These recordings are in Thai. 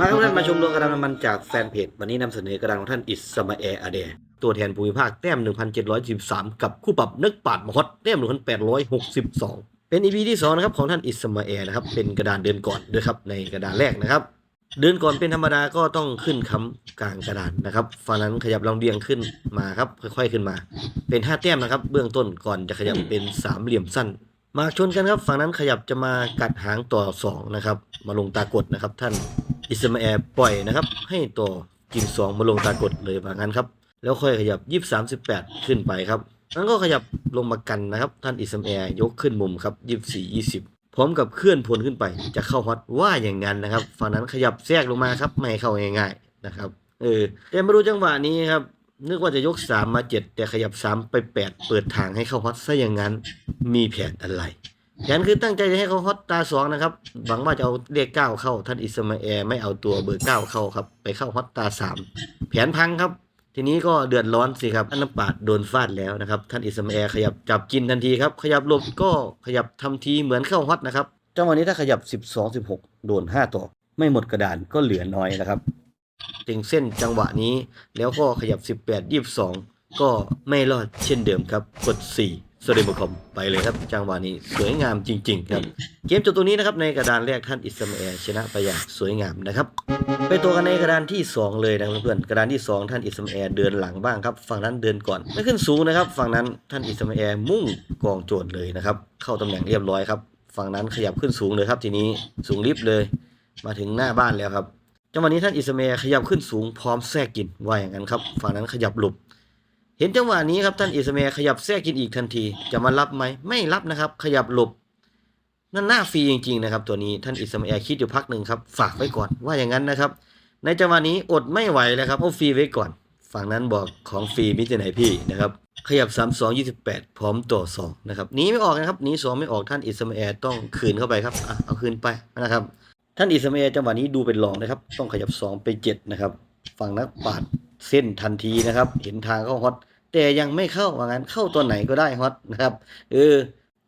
มาครับท่านมาชมดวงกระดานน้ำมันจากแฟนเพจ วันนี้นำเสนอกระดานของท่านอิสมาแอร์อาเดร์ตัวแทนภูมิภาคแต้ม 1,713 กับคู่ปรับนึกปาดมฮอตแต้ม 1,862 เป็น EP ที่ 2 นะครับ ของท่านอิสมาแอร์นะครับ เป็นกระดานเดือนก่อนด้วยครับ ในกระดานแรกนะครับ เดือนก่อนเป็นธรรมดาก็ต้องขึ้นค้ำกลางกระดานนะครับฝั่งนั้นขยับลำเลียงขึ้นมาครับค่อยๆขึ้นมา เป็น 5 แต้มนะครับ เบื้องต้นก่อนจะขยับเป็นสามเหลี่ยมสั้น มาชนกันครับ ฝั่งนั้นขยับจะมากัดหางต่อสองนะครับ มาลงตากดนะครับ ท่านอิสมาแอร์ปล่อยนะครับ ให้ต่อกินสองมาลงตากดเลยว่างั้นครับ แล้วค่อยขยับยี่สามสิบแปดขึ้นไปครับนั้นก็ขยับลงมากันนะครับ ท่านอิสมาแอร์ยกขึ้นมุมครับยี่สี่ยี่สิบพร้อมกับเคลื่อนพลขึ้นไป จะเข้าฮอตว่าอย่างนั้นนะครับ ฝั่งนั้นขยับแทรกลงมาครับไม่ให้เข้าง่าย ๆนะครับ เออแต่มาดูจังหวะนี้ครับ นึกว่าจะยก3มมา7แต่ขยับ3ไป8เปิดทางให้เข้าฮอตซะอย่างนั้นมีแผนอะไร แผนคือตั้งใจจะให้เขาฮอตตาสองนะครับหวังว่าจะเอาเลขเก้าเข้าท่านอิสมาแอร์ไม่เอาตัวเบอร์เก้าเข้าครับ ไปเข้าฮอตตาสามแผนพังครับ ทีนี้ก็เดือดร้อนสิครับอันน้ำปาดโดนฟาดแล้วนะครับ ท่านอิสมาแอร์ขยับจับกินทันทีครับ ขยับหลบก็ขยับทำทีเหมือนเข้าฮอตนะครับจังหวะนี้ถ้าขยับ 12 16 โดน 5 ต่อ ไม่หมดกระดานก็เหลือน้อยนะครับ ถึงเส้นจังหวะนี้ แล้วก็ขยับ 18 22 ก็ไม่รอดเช่นเดิมครับ กด 4 สเดมคอมไปเลยครับ จังหวะนี้สวยงามจริง ๆ ครับ เกมจบตรงนี้นะครับ ในกระดานแรกท่านอิสมาแอร์ชนะไปอย่างสวยงามนะครับ ไปตัวกันในกระดานที่ 2 เลยนะครับเพื่อนๆกระดานที่ 2 ท่านอิสมาแอร์เดินหลังบ้างครับ ฝั่งนั้นเดินก่อนไม่ขึ้นสูงนะครับ ฝั่งนั้นท่านอิสมาแอร์มุ่งกองโจทย์เลยนะครับ เข้าตำแหน่งเรียบร้อยครับ ฝั่งนั้นขยับขึ้นสูงเลยครับ ทีนี้สูงลิฟต์เลย มาถึงหน้าบ้านแล้วครับ จังหวะนี้ท่านอิสเมขยับขึ้นสูงพร้อมแทรกกินว่าอย่างนั้นครับ ฝั่งนั้นขยับหลบเห็นจังหวะนี้ครับท่านอิสเมขยับแทรกกินอีกทันที จะมารับไหมไม่รับนะครับ ขยับหลบนั่นหน้าฟรีจริงๆนะครับ ตัวนี้ท่านอิสเมาแอร์คิดอยู่พักหนึ่งครับ ฝากไว้ก่อนว่าอย่างนั้นนะครับ ในจังหวะนี้อดไม่ไหวแล้วครับเอาฟรีไว้ก่อน ฝั่งนั้นบอกของฟรีมิจะไหนพี่นะครับขยับ 3 2 28 พร้อมต่อ2นะครับหนีไม่ออกนะครับหนี2ไม่ออกท่านอิสมาแอต้องคืนเข้าไปครับอะเอาคืนไปนะครับ ท่านอิสมาแอร์จังหวะนี้ดูเป็นรองนะครับ ต้องขยับ 2 ไป7นะครับฝั่งนักปาดเส้นทันทีนะครับ เห็นทางเข้าฮอตแต่ยังไม่เข้าว่างั้นเข้าตัวไหนก็ได้ฮอตนะครับเออ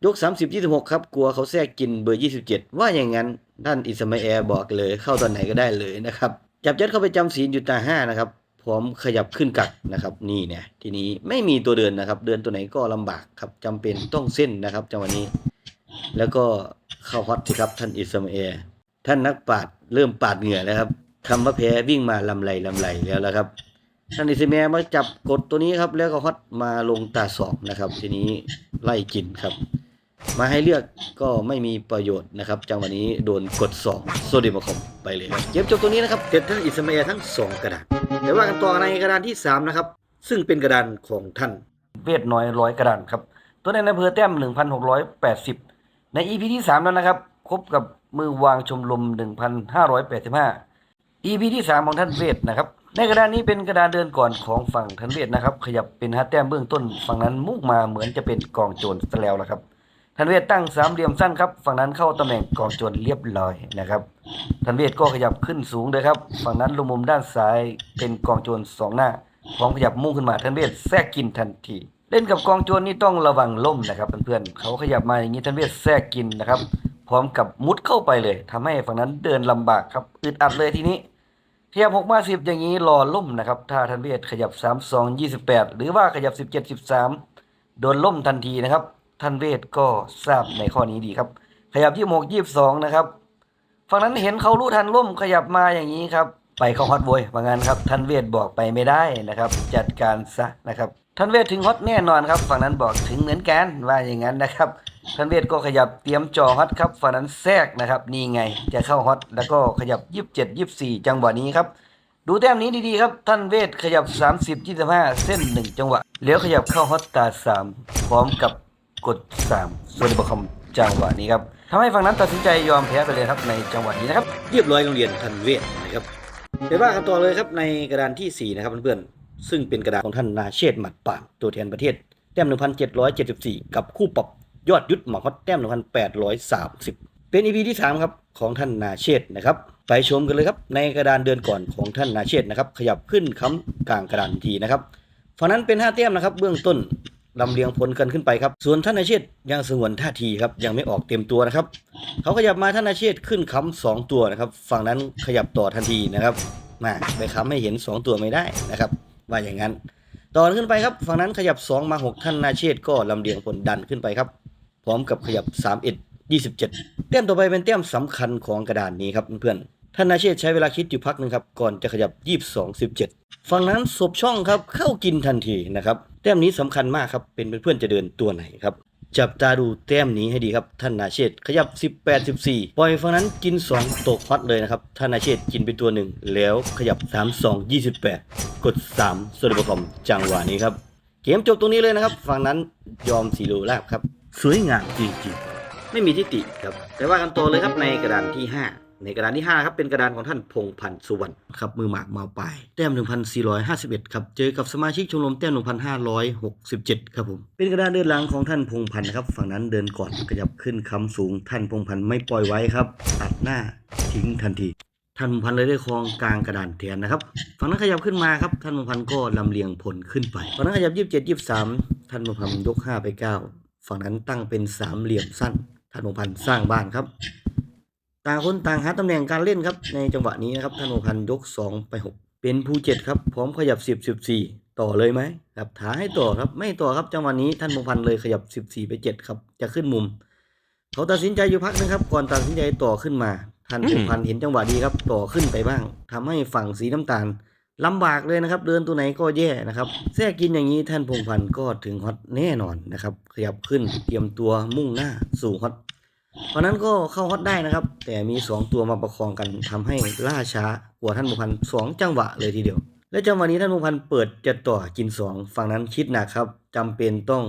ยก 30 26 ครับกลัวเขาแทรกกินเบอร์ 27 ว่าอย่างนั้นท่านอิสมาแอร์บอกเลยเข้าตัวไหนก็ได้เลยนะครับจับยัดเข้าไปจำศีลอยู่ตาห้านะครับพร้อมขยับขึ้นกักนะครับ นี่เนี่ยทีนี้ไม่มีตัวเดินนะครับ เดินตัวไหนก็ลำบากครับจำเป็นต้องเส้นนะครับจังหวะนี้ แล้วก็เข้าฮอตสิครับท่านอิสมาแอร์ ท่านนักปราดเริ่มปาดเหงื่อแล้วครับคำว่าแพ้วิ่งมาลำไรลำไรแล้วละครับท่านอิสเมาแอร์มาจับกดตัวนี้ครับ แล้วก็ฮอตมาลงตาสองนะครับ ทีนี้ไล่กินครับ มาให้เลือกก็ไม่มีประโยชน์นะครับ จังหวะนี้โดนกด2โซเดียมคอมไปเลยครับเกมจบตัวนี้นะครับเด็ดท่านอิสเมาแอร์ทั้ง2กระดานเดี๋ยวว่ากันต่อในกระดานที่3นะครับ ซึ่งเป็นกระดานของท่านเวทน้อยร้อยกระดานครับ ตัวในอำเภอแต้ม1,680ใน EP ที่3แล้วนะครับ ครบกับ มือวางชมรม1,585 EP ที่ 3 ของท่านเวทนะครับ ในกระดานนี้เป็นกระดานเดินก่อนของฝั่งท่านเวทนะครับ ขยับเป็นฮัตแต้มเบื้องต้น ฝั่งนั้นมุ่งมาเหมือนจะเป็นกองโจรซะแล้วละครับทันเวทตั้งสามเหลี่ยมสั้นครับ ฝั่งนั้นเข้าตำแหน่งกองโจรเรียบร้อยนะครับทันเวทก็ขยับขึ้นสูงเลยครับ ฝั่งนั้นลงมุมด้านซ้ายเป็นกองโจรสองหน้าพร้อมขยับมุ่งขึ้นมาทันเวทแทรกกินทันที เล่นกับกองโจรนี่ต้องระวังล่มนะครับเพื่อนๆเขาขยับมาอย่างนี้ทันเวทแทรกกินนะครับ พร้อมกับมุดเข้าไปเลยทำให้ฝั่งนั้นเดินลำบากครับอึดอัดเลยทีนี้ขยับ6มา10อย่างนี้รอล่มนะครับ ถ้าทันเวทขยับ3 2 28หรือว่าขยับ17 13โดนล่มทันทีนะครับท่านเวทก็ทราบในข้อนี้ดีครับ ขยับยี่หกยี่สองนะครับฝั่งนั้นเห็นเขารู้ทันล่มขยับมาอย่างนี้ครับ ไปเข้าฮอตโวยว่างั้นครับท่านเวทบอกไปไม่ได้นะครับ จัดการซะนะครับท่านเวทถึงฮอตแน่นอนครับ ฝั่งนั้นบอกถึงเหมือนกันว่าอย่างนั้นนะครับ ท่านเวทก็ขยับเตรียมจ่อฮอตครับฝั่งนั้นแทรกนะครับนี่ไงจะเข้าฮอตแล้วก็ขยับยี่สิบเจ็ดยี่สิบสี่จังหวะนี้ครับดูแต้มนี้ดีๆครับท่านเวทขยับ 30 25 เส้น 1 จังหวะแล้วขยับเข้าฮอตตา 3 พร้อมกับกด3ส่วนบคอมจังหวะนี้ครับทำให้ฝั่งนั้นตัดสินใจยอมแพ้ไปเลยครับในจังหวะนี้นะครับเรียบร้อยโรงเรียนทันเวทนะครับไปว่ากันต่อเลยครับในกระดานที่ 4 นะครับเพื่อนๆซึ่งเป็นกระดานของท่านนาเชษหมัดป่านตัวแทนประเทศแต้ม 1,774 กับคู่ปรับ ยอดยุทธหมาฮอตแต้ม1,830เป็น EP ที่3ครับของท่านนาเชษฐ์นะครับ ไปชมกันเลยครับ ในกระดานเดือนก่อนของท่านนาเชษฐ์นะครับ ขยับขึ้นค้ำกลางกระดานทีนะครับฝั่งนั้นเป็น5แต้มนะครับ เบื้องต้นลำเลียงพลกันขึ้นไปครับ ส่วนท่านอาเชษยังสงวนท่าทีครับ ยังไม่ออกเต็มตัวนะครับ เขาขยับมาท่านอาเชษขึ้นค้ำสองตัวนะครับ ฝั่งนั้นขยับต่อทันทีนะครับ มาไปค้ำให้เห็นสองตัวไม่ได้นะครับ ว่าอย่างนั้น ต่อขึ้นไปครับ ฝั่งนั้นขยับ 2 มา 6 ท่านนาเชษก็ลำเลียงพลดันขึ้นไปครับ พร้อมกับขยับ 3 1 27 แต้มต่อไปเป็นแต้มสำคัญของกระดานนี้ครับเพื่อนๆท่านนาเชษใช้เวลาคิดอยู่พักหนึ่งครับ ก่อนจะขยับ 22 17 ฝั่งนั้นศพช่องครับเข้ากินทันทีนะครับ แต้มนี้สำคัญมากครับ เป็นเพื่อนๆจะเดินตัวไหนครับ จับตาดูแต้มนี้ให้ดีครับ ท่านนาเชษขยับ 18 14 ปล่อยฝั่งนั้นกิน 2 ตกฮอตเลยนะครับ ท่านนาเชษกินไปตัวหนึ่งแล้วขยับ 3 2 28 กด3โซลิบคอมจังหวะนี้ครับ เกมจบตรงนี้เลยนะครับ ฝั่งนั้นยอมสีโลแลบครับ สวยงามจริงๆ ไม่มีทิฏฐิครับแต่ว่ากันต่อเลยครับในกระดานที่ 5 ในกระดานที่ 5 ครับ เป็นกระดานของท่านพงพันธ์สุวรรณครับมือหมากมาปลายแต้ม 1451 ครับ เจอกับสมาชิกชมรมแต้ม 1567 ครับผม เป็นกระดานเดินหลังของท่านพงพันธ์นะครับ ฝั่งนั้นเดินก่อนขยับขึ้นคำสูง ท่านพงพันธ์ไม่ปล่อยไว้ครับ ตัดหน้าทิ้งทันทีท่านพงพันธ์เลยได้ครองกลางกระดานแทนนะครับ ฝั่งนั้นขยับขึ้นมาครับ ท่านพงพันธ์ก็ลำเลียงผลขึ้นไป ฝั่งนั้นขยับ 27 23 ท่านพงพันธ์ยก 5 ไป 9 ฝั่งนั้นตั้งเป็นสามเหลี่ยมสั้นท่านพงพันธ์สร้างบ้านครับ ต่างคนต่างหาตำแหน่งการเล่นครับ ในจังหวะนี้นะครับท่านพงพันธ์ยก 2 ไป 6 เป็นผู้เจ็ดครับ พร้อมขยับ 10 14 ต่อเลยไหมครับท้าให้ต่อครับไม่ต่อครับจังหวะนี้ท่านพงพันธ์เลยขยับ 14 ไป 7 ครับ จะขึ้นมุม เขาตัดสินใจอยู่พักนึงครับ ก่อนตัดสินใจต่อขึ้นมาท่านพงพันธ์เห็นจังหวะดีครับ ต่อขึ้นไปบ้างทำให้ฝั่งสีน้ำตาล ลำบากเลยนะครับ เดินตัวไหนก็แย่นะครับแทรกกินอย่างนี้ท่านพงพันธ์ก็ถึงฮอตแน่นอนนะครับ ขยับขึ้นเตรียมตัวมุ่งหน้าสู่ฮอตเพราะนั้นก็เข้าฮอตได้นะครับ แต่มี 2 ตัวมาประคองกันทำให้ล่าช้ากว่าท่านพงพันธ์สองจังหวะเลยทีเดียว และจังหวะนี้ท่านพงพันธ์เปิดจะต่อกิน 2 ฝั่งนั้นคิดหนักครับจำเป็นต้อง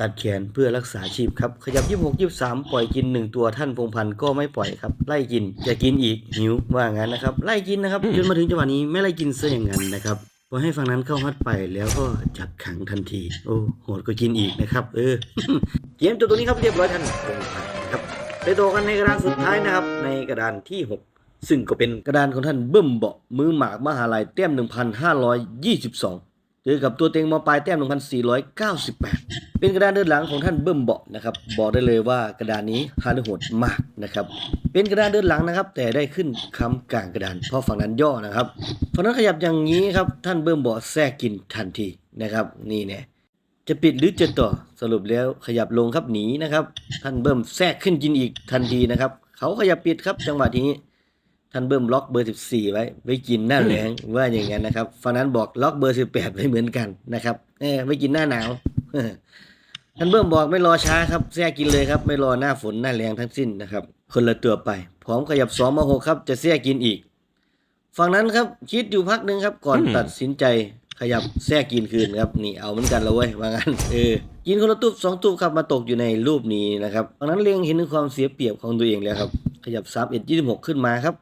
ตัดแขนเพื่อรักษาชีพครับ ขยับ26 23ปล่อยกิน1ตัวท่านพงพันธ์ก็ไม่ปล่อยครับ ไล่กินจะกินอีกหิวว่างั้นนะครับ ไล่กินนะครับจนมาถึงจังหวะนี้ไม่ไล่กินซะอย่างนั้นนะครับพอให้ฝั่งนั้นเข้าฮอตไปแล้วก็จับขังทันที โอ้โหดก็กินอีกนะครับ เออเกมจบตรงนี้ครับเรียบร้อยท่านพงพันธ์ครับไปต่อกันในกระดานสุดท้ายนะครับ ในกระดานที่ 6 ซึ่งก็เป็นกระดานของท่านเบิ้มเบาะมือหมากมหาลัยแต้ม 1522เจอกับตัวเต็งมปลายแต้ม 1498 เป็นกระดานเดินหลังของท่านเบิ้มเบาะนะครับบอกได้เลยว่ากระดานนี้ฮาร์ดโหดมากนะครับ เป็นกระดานเดินหลังนะครับ แต่ได้ขึ้นค้ำกลางกระดาน เพราะฝั่งนั้นย่อนะครับฝั่งนั้นขยับอย่างนี้ครับท่านเบิ้มเบาะแทรกกินทันทีนะครับ นี่แน่จะปิดหรือจะต่อสรุปแล้วขยับลงครับหนีนะครับ ท่านเบิ้มแทรกขึ้นกินอีกทันทีนะครับ เขาขยับปิดครับจังหวะนี้ท่านเบิ้มล็อกเบอร์ 14 ไว้ ไว้กินหน้าแรงว่าอย่างนั้นนะครับฝั่งนั้นบอกล็อกเบอร์ 18 ไว้เหมือนกันนะครับเออไว้กินหน้าหนาว ท่านเบิ้มบอกไม่รอช้าครับแทรกกินเลยครับ ไม่รอหน้าฝนหน้าแรงทั้งสิ้นนะครับ คนละตัวไป พร้อมขยับ2มา6ครับ จะแทรกกินอีก ฝั่งนั้นครับคิดอยู่พักหนึ่งครับ ก่อนตัดสินใจขยับแทรกกินคืนครับนี่เอาเหมือนกันแล้วเว้ยว่างั้นเออกินคนละตุบสองตุบครับมาตกอยู่ในรูปนี้นะครับฝั่งนั้นเล็งเห็นถึงความเสียเปรียบของตัวเองแล้วครับ ขยับ3 1 26ขึ้นมาครับ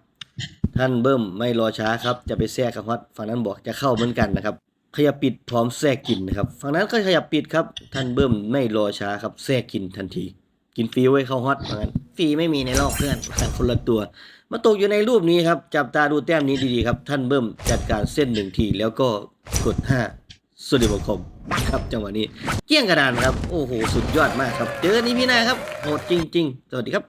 ท่านเบิ้มไม่รอช้าครับจะไปแทรกกับฮอตฝั่งนั้นบอกจะเข้าเหมือนกันนะครับ ขยับปิดพร้อมแทรกกินนะครับฝั่งนั้นก็ขยับปิดครับท่านเบิ้มไม่รอช้าครับแทรกกินทันที กินฟรีไว้เข้าฮอตเหมือนกันฟรีไม่มีในโลกเพื่อนคนละตัว มาตกอยู่ในรูปนี้ครับ จับตาดูแต้มนี้ดีๆครับ ท่านเบิ้มจัดการเส้นหนึ่งทีแล้วก็กด5สวัสดีคมครับจังหวะนี้เกี้ยงกระดานครับ โอ้โห สุดยอดมากครับ เจอกันนี้พี่หน้าครับโหดจริง ๆ สวัสดีครับ